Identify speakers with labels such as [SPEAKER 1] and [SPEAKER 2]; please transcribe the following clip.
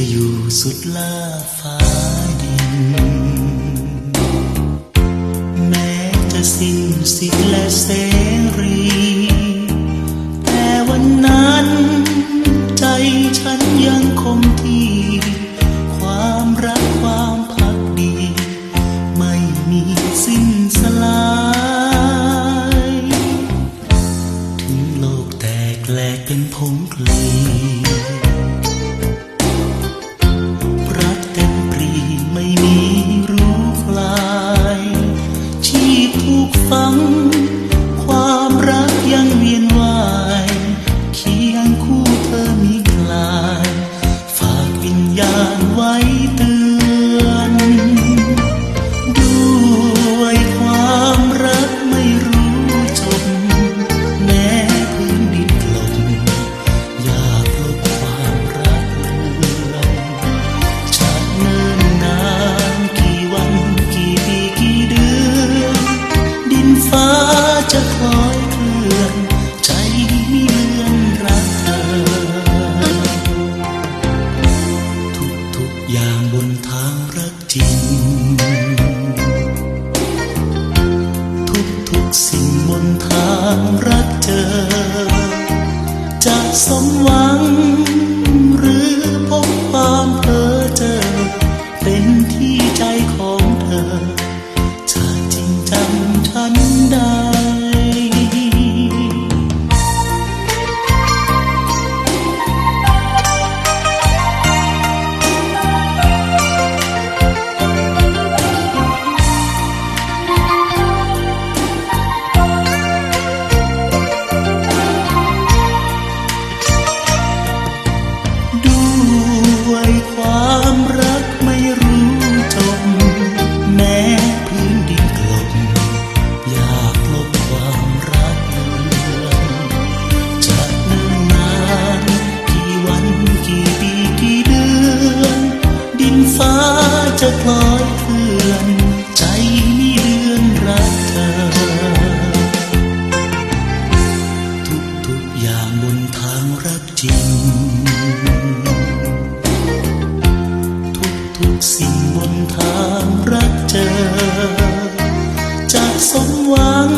[SPEAKER 1] ะอยู่สุดล่าฟ้าดิน แม้จะสิ้นสิทธิ์และเสรี แต่วันนั้น ใจฉันยังคงที่ ความรักความพักดี ไม่มีสิ้นสลาย ถึงโลกแตกแหลกเป็นผงกลี ถูกฝัง ความรักยังเวียนว่ายเคียงคู่เธอมีกลาย ฝากวิญญาณไว้เตือน งรักเธอ จะสมหวังะคล้อยเคลื่อนใจมีเรื่องรักเธอ ทุกทุกอย่างบนทางรักจริง ทุกทุกสิ่งบนทางรักเจอจะสมหวัง